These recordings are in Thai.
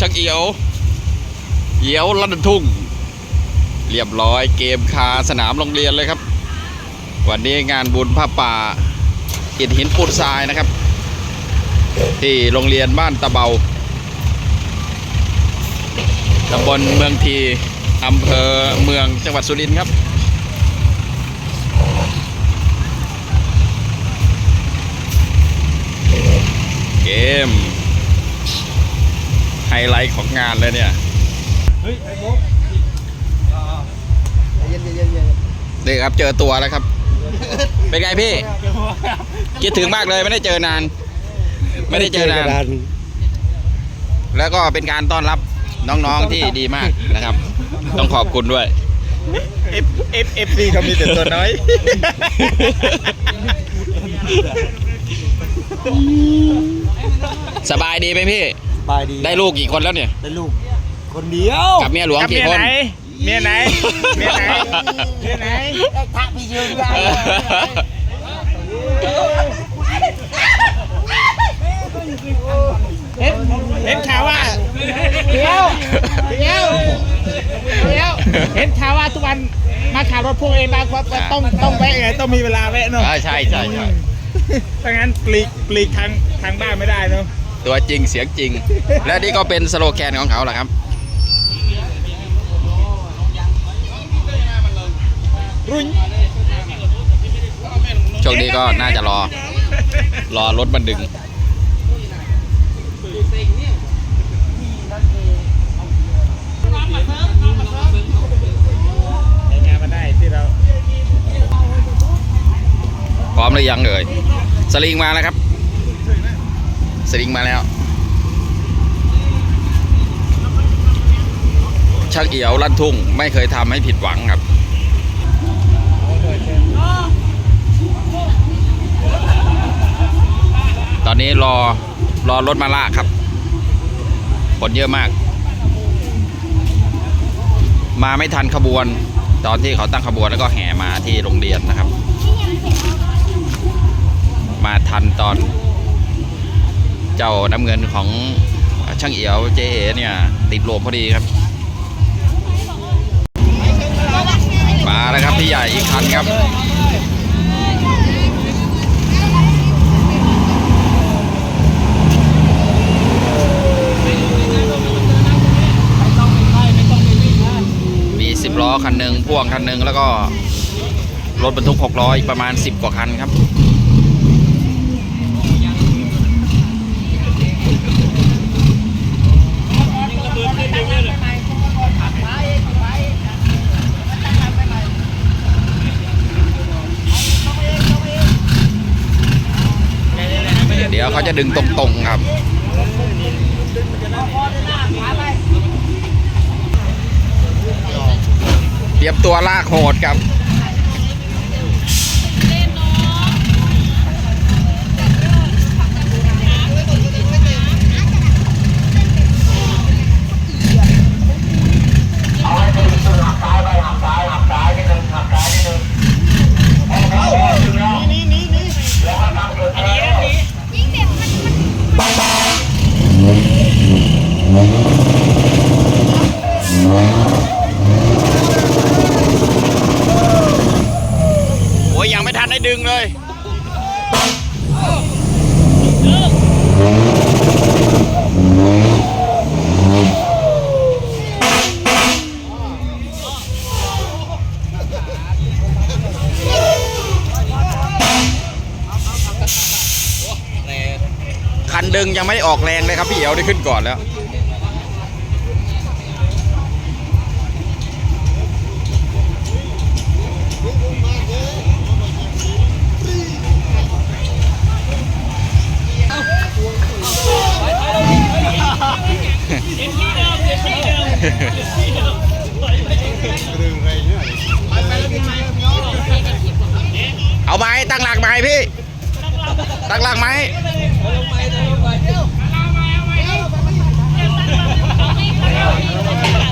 ชักเอียวเอียวลันทุ่ง เรียบร้อยเกมคาสนามโรงเรียนเลยครับ วันนี้งานบุญผ้าป่าอิฐหินปูนทรายนะครับ ที่โรงเรียนบ้านตะเบาตำบลเมืองทีอำเภอเมืองจังหวัดสุรินทร์ครับเกม ไฮไลท์ของงานเลยเนี่ย เฮ้ยไอ้บุ๊กเย็นเย็นเย็นนี่ครับเจอตัวแล้วครับ เป็นไงพี่ คิดถึงมากเลยไม่ได้เจอนาน ไม่ได้เจอนาน แล้วก็เป็นการต้อนรับน้องๆที่ดีมากนะครับ ต้องขอบคุณด้วย F F F C เขามีแต่ตัวน้อยสบายดีไหมพี่ บายดีได้ลูกกี่คนแล้วเนี่ยได้ลูก คนเดียวกับเมียหลวงกี่คนเมียไหน เมียไหน เมียไหนทักพี่ยืนได้เห็นเห็นข่าวว่าเดี๋ยวเดี๋ยวเดี๋ยวเห็นข่าวว่าทุกวันมาขับรถพ่วงเองบางคนต้องต้องแวะไงต้องมีเวลาแวะเนาะอ่าใช่ใช่ใช่ถ้างั้นปลีกปลีกทางทางบ้านไม่ได้เนาะ ตัวจริงเสียงจริง และนี่ก็เป็นสโลแกนของเขาแหละครับ รุ่นโชคดีก็น่าจะรอ รอรถมันดึงในงานมาได้ที่เราพร้อมหรือยังเอ่ยสลิงมาแล้วครับ สลิงมาแล้ว ชักเอียวลั่นทุ่ง ไม่เคยทำให้ผิดหวังครับตอนนี้รอรอรถมาลาครับคนเยอะมาก มาไม่ทันขบวน ตอนที่เขาตั้งขบวนแล้วก็แห่มาที่โรงเรียนนะครับ มาทันตอน เจ้าน้ำเงินของช่างเอียวเจเอเนี่ย ติดลมพอดีครับมาแล้วครับพี่ใหญ่อีกคันครับมีสิบล้อคันหนึ่งพ่วงคันหนึ่งแล้วก็รถบรรทุกหกล้ออีกประมาณ10กว่าคันครับ เขาจะดึงตรงๆครับเตรียมตัวลากโหดครับ โอ้ยยังไม่ทันได้ดึงเลยคันดึงยังไม่ออกแรงเลยครับพี่เอ๋วได้ขึ้นก่อนแล้ว เอาไม้ตั้งหลักไม้พี่ ตั้งหลักไหม้นี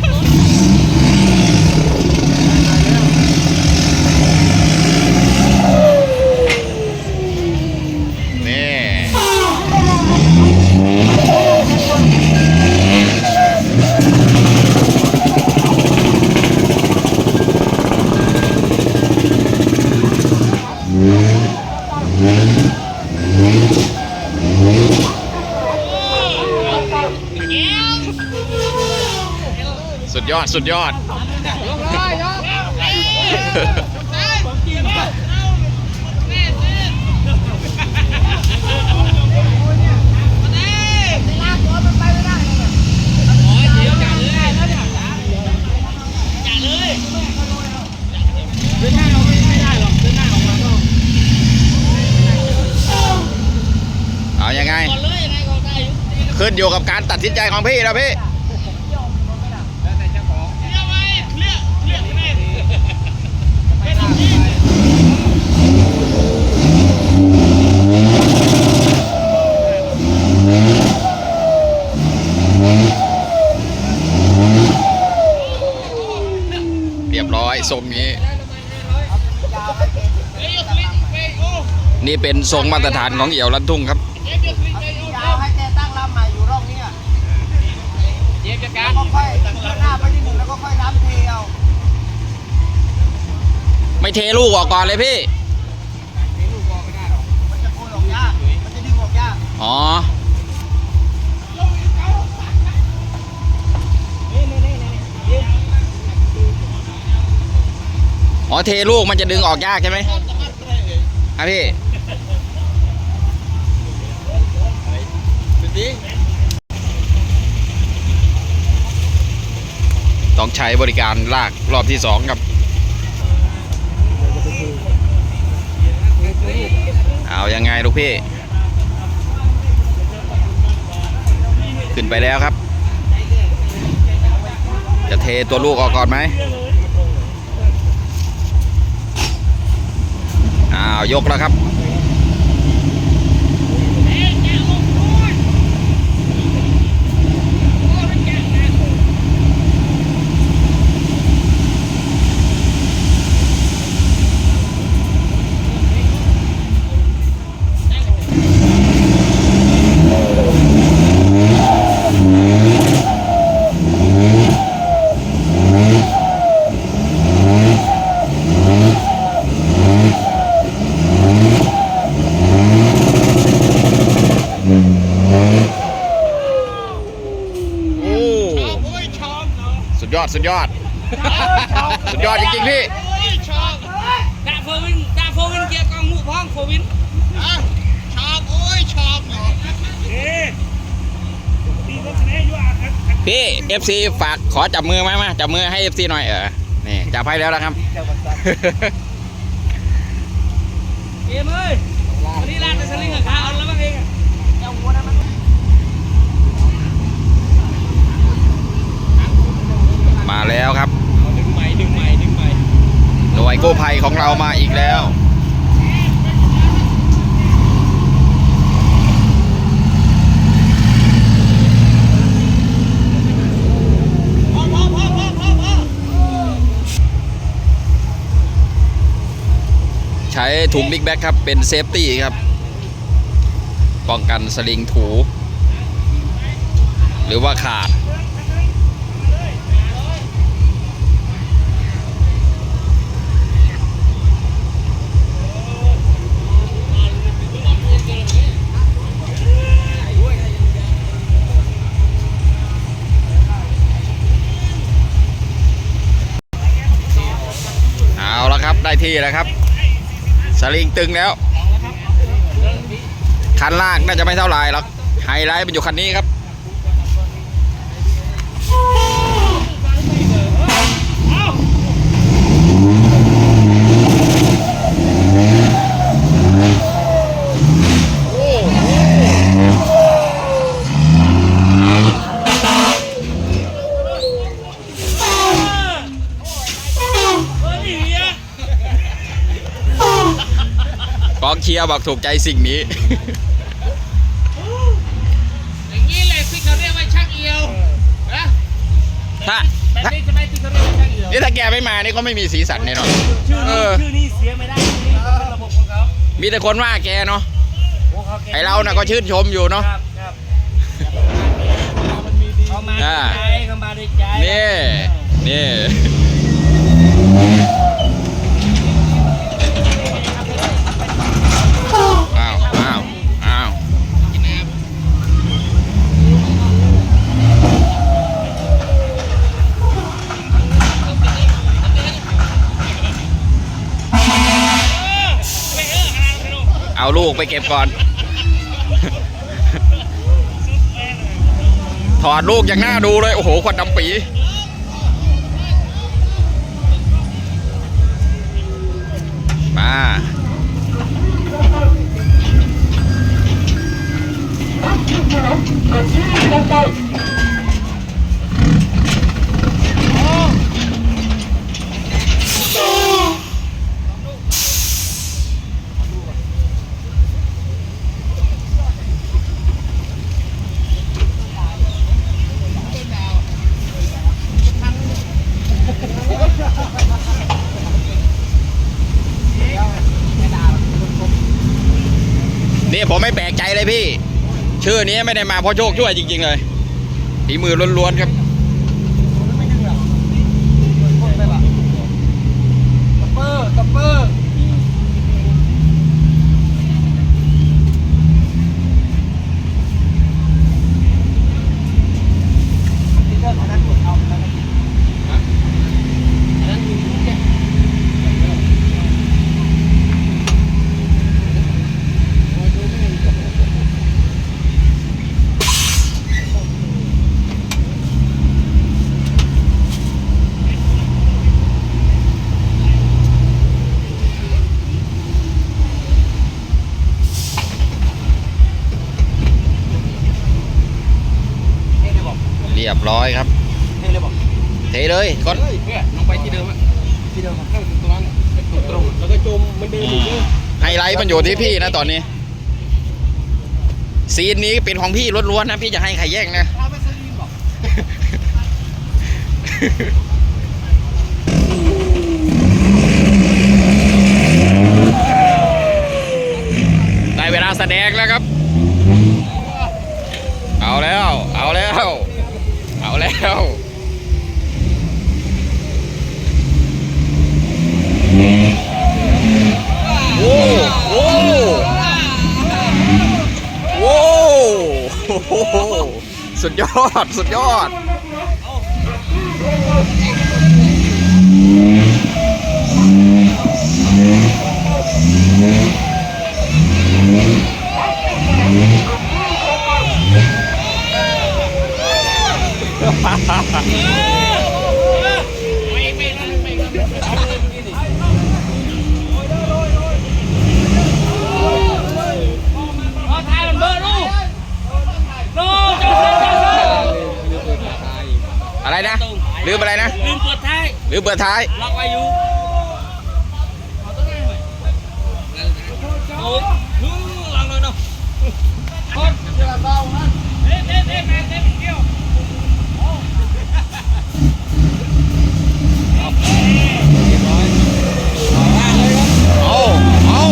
่ สุดยอดสุดยอด เอายังไง ขึ้นอยู่กับการตัดสินใจของพี่แล้วพี่ เรียบร้อย ทรงนี้ นี่เป็นทรงมาตรฐานของเอี่ยวลันทุ่งครับยาวให้แกตั้งลำใหม่อยู่ร่องนี้เจี๊ยบจัดการก็ค่อยเลื่อนหน้าไปนิดหนึ่งแล้วก็ค่อยน้ำเทเอาไม่เทลูกออกก่อนเลยพี่มันจะโกนออกยากมันจะดึงออกยากอ๋อ อ๋อเทลูกมันจะดึงออกยากใช่ไหมอะพี่ต้องใช้บริการลากรอบที่สองครับ เอายังไงลูกพี่ ขึ้นไปแล้วครับ จะเทตัวลูกออกก่อนไหม อ้าวยกแล้วครับ ดยอดสุดยอด สุดยอดจริงๆพี่ดาโฟวินดาโฟวินเกียร์กองหมูพ้องโฟวินพี่ FC ฝากขอจับมือไหมมาจับมือให้ FC หน่อยเออนี่จับให้แล้วนะครับ เอ็มเอ้ยวันนี้ลาดไปสลิงกับขาเอาแล้วบ้างเองอะ มาแล้วครับ ดึงใหม่ดึงใหม่ดึงใหม่ หน่วยกู้ภัยของเรามาอีกแล้ว ใช้ถุงบิ๊กแบ็คครับ เป็นเซฟตี้ครับ ป้องกันสลิงถู หรือว่าขาด ที่แล้วครับ สลิงตึงแล้ว คันลากน่าจะไม่เท่าไหร่หรอกไฮไลท์มันอยู่คันนี้ครับ องเชียร์บอกถูกใจสิ่งนี้ อย่างนี้เลยที่เขาเรียกว่าชักเอียวนะถ้า แบบถ้านี้ใช่ไหมที่เขาเรียกว่าชักเอียวนี่ถ้าแกไม่มานี่ก็ไม่มีสีสันแน่นอน ชื่อเอนี้อ ชื่อนี้เสียไม่ได้ชื่อนี้ต้องเป็นระบบของเขามีแต่คนว่าแกเนาะ โอ้เขาก่งไอเราน่ะก็ชื่นชมอยู่เนาะ ครับครับเขามาอ่าด้วยใจเขามาด้วยใจนี่ นี่ เอาลูกไปเก็บก่อน ถอดลูกอย่างน่าดูเลย โอ้โหควันดำปีมา ผมไม่แปลกใจเลยพี่ ชื่อนี้ไม่ได้มาเพราะโชคช่วยจริง ๆ เลยฝีมือล้วนๆครับ เปอร์กับเปอร์ที่เรื่องของนั้นกดเอาแล้วก็อันนั้นมีแค่ เรียบร้อยครับเท่เลยบอกเทเลยก้อนเนี่ยลงไปที่เดิมอะที่เดิมข้างตรงนั้นตรงๆแล้วก็จมมันเดินอยู่เนี่ยไฮไลท์มันอยู่ที่พี่นะตอนนี้ ซีนนี้เป็นของพี่ล้วนๆนะพี่จะให้ใครแย่งนะเอาไปสลีนบอกได้เวลาแสดงแล้วครับ เอาแล้ว เอาแล้ว เอาแล้วโอ้โอ้โอ้โหสุดยอด สุดยอด พอท้ายมันเบอร์ลูกโน่เจ้าเสือเจ้าเสือ อะไรนะ ลืมอะไรนะ ลืมเปิดท้าย ลืมเปิดท้าย ล็อกไว้อยู่โอ้ฮึลองเลยเนาะคนเดี๋ยวเบาฮะเด็ดเด็ดเด็ดเด็ดเกี่ยว เอาเอา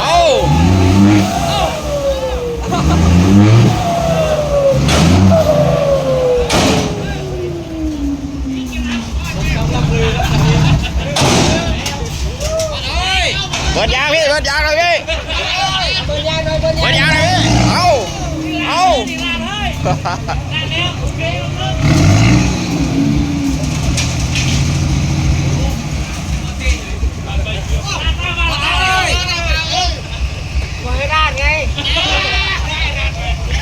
เอาเปิดยางพี่ เปิดยางเลยพี่ เปิดยางเลยเปิดยางเลยพี่ เอาเอา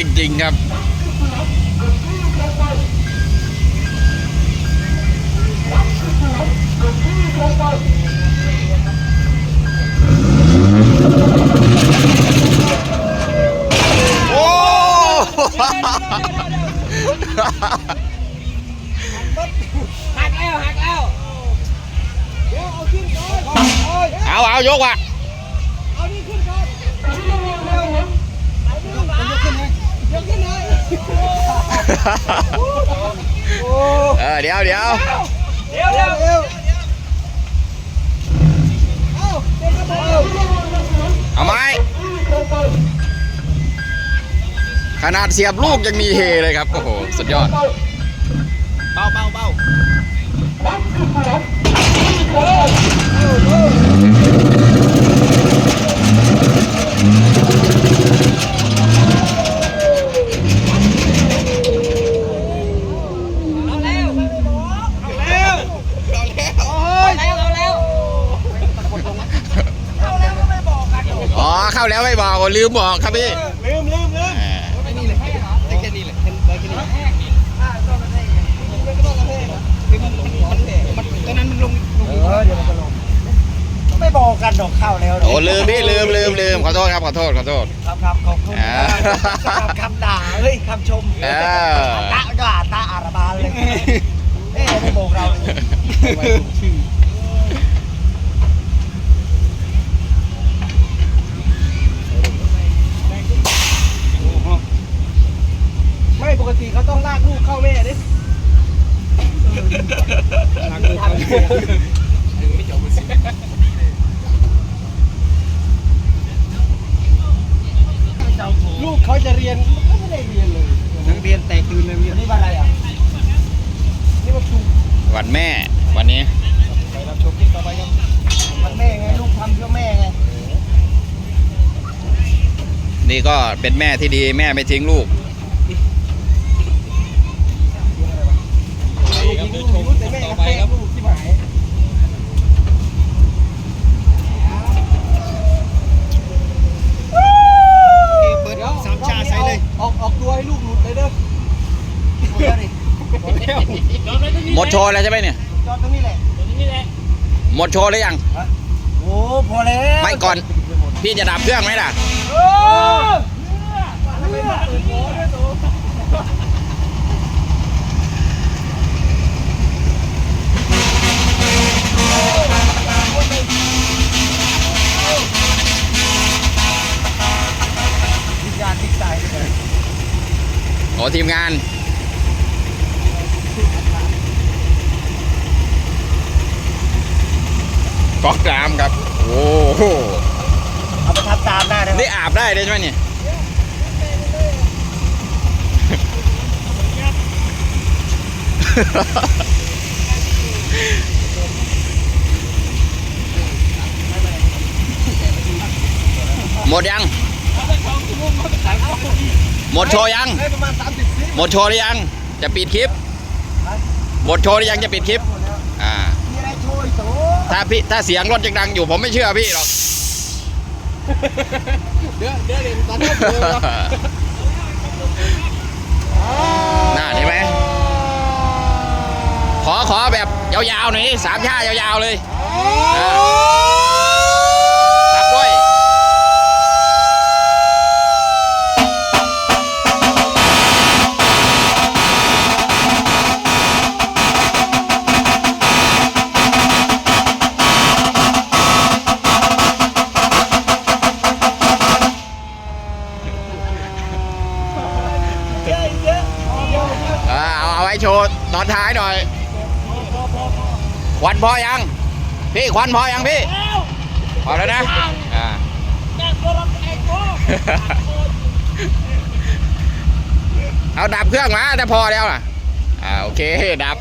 จริง ๆ ครับ โอ้ หักแล้วหักแล้ว เดี๋ยวเอาขึ้นก่อนโอ้ยเอาเอายกว่ะ เลยยกขึ้นเลยโอ้เอเดี๋ยวเดี๋ยวเร็วเร็วเร็วเอาเด็กกระโดดเอาไหมขนาดเสียบลูกยังมีเฮเลยครับ โอ้โห สุดยอด เบาเบาเบาเอาแล้วเอาแล้วโอ้ยเอาแล้วเอาแล้วเอาแล้วก็ไม่บอกกัน อ๋อ เข้าแลืมบอกครับพี่ ลืมลืมลืมอ่าไอ้นี่เลยไอ้แค่นี้แหละเห็นไว้แค่นี้าต้องกระเทยมันต้องกรเทยนมันมันมันมันตอนนั้นมันลงลงเออเดี๋ยวมันก็ลงไม่บอกกันดอกข้าวแล้วโอ้ลืมพี่ลืมลืมลืมขอโทษครับขอโทษขอโทษครับครับขอบคุณอ่าคำด่าเฮ้ยคำชมเออตาตาอารบาเลยเอ๊ะไม่บอกเราเลยชื่อ ไม่ปกติเขาต้องลากลูกเข้าแม่ดิลากลูกเข้าแม่ลูกเขาจะเรียนก็ไม่ได้เรียนเลยนักเรียนแตกตื่นเลยเรียนนี่วันอะไรอะนี่มันถูกวันแม่วันนี้ไปรับชมคลิปต่อไปครับมันแม่ไงลูกทำเพื่อแม่ไงนี่ก็เป็นแม่ที่ดีแม่ไม่ทิ้งลูกลูกยิงลูกยุดแต่แม่ก็แทงลูกที่หมาย เปิดสามชาใส่เลย ออกออกตัวให้ลูกหลุดเลยเด้อหมดแล้วดิหมดแล้ว หม ดโชว์แล้วใช่ไหมเนี่ยจอดตรงนี้แหละหมดโชว์หรือยังโอ้พอแล้วไม่ก่อน พี่จะดับเครื่องไหมล่ะโอ้เลือดเปิดโบด้วยตัววิญญาณที่ตายเลยโอ้ทีมงาน ก๊อกน้ำครับ โอ้โหเอาไปทับตามได้นะนี่อาบได้เลยใช่ไหมเนี่ยหมดยัง หมดโชว์ยังได้ประมาณ30สิหมดโชว์หรือยัง จะปิดคลิป หมดโชว์หรือยังจะปิดคลิป อ่า มีอะไรโชว์อีกโถถ้าพี่ถ้าเสียงรถยังดังอยู่ผมไม่เชื่อพี่หรอก เดี๋ยวเดี๋ยวเดี๋ยวตอนนี้น่าเห็นไหมขอขอแบบยาวๆหน่อยดิสามชายาวๆเลยเออ ว้โชว์ตอนท้ายหน่อย ควันพอยัง พี่ควันพอยังพี่ พอแล้วนะอ่าเอาดับเครื่องมาถ้าพอแล้วล่ะ อ่าโอเคดับ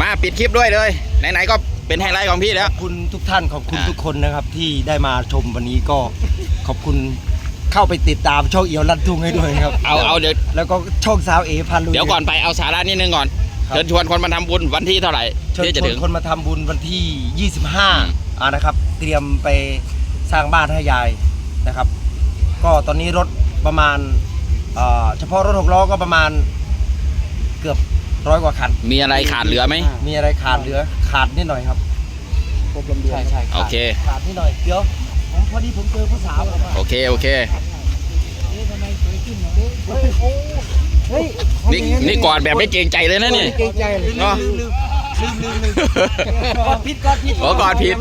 มาปิดคลิปด้วยเลย ไหนๆก็เป็นไฮไลท์ของพี่แล้ว ขอบคุณทุกท่านขอบคุณอ่าทุกคนนะครับที่ได้มาชมวันนี้ก็ขอบคุณ เข้าไปติดตามช่องเอียวลัดทุ่งให้ด้วยครับเอาเอาเดี๋ยว แล้วก็ช่องสาวเอพันลุย เดี๋ยวก่อนไปเอาสาระนิดนึงก่อนครับ เชิญชวนคนมาทำบุญวันที่เท่าไหร่เชิญที่จะชวถึนง คนมาทำบุญวันที่ม25อ่านะครับ เตรียมไปสร้างบ้านให้ยายนะครับ ก็ตอนนี้รถประมาณเอ่อเฉพาะรถหกล้อก็ประมาณเกือบร้อยกว่าคัน มีอะไรขาดเหลือไหม มีอะไรขาดเหลือขาดนิดหน่อยครับครบลำดวนใช่ใช่โอเค ขาดนิดหน่อยเดี๋ยวผมพ อดีผมเจอผู้สาวผมอะโอเค โอเคนี่นี่กอดแบบไม่เกรงใจเลยนะนี่ เกรงใจเลยเนาะลืมลืมลืมลืมลืมกอดผิดกอดผิดโอ้กอดผิด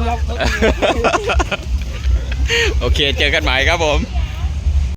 โอเค เจอกันใหม่ครับผม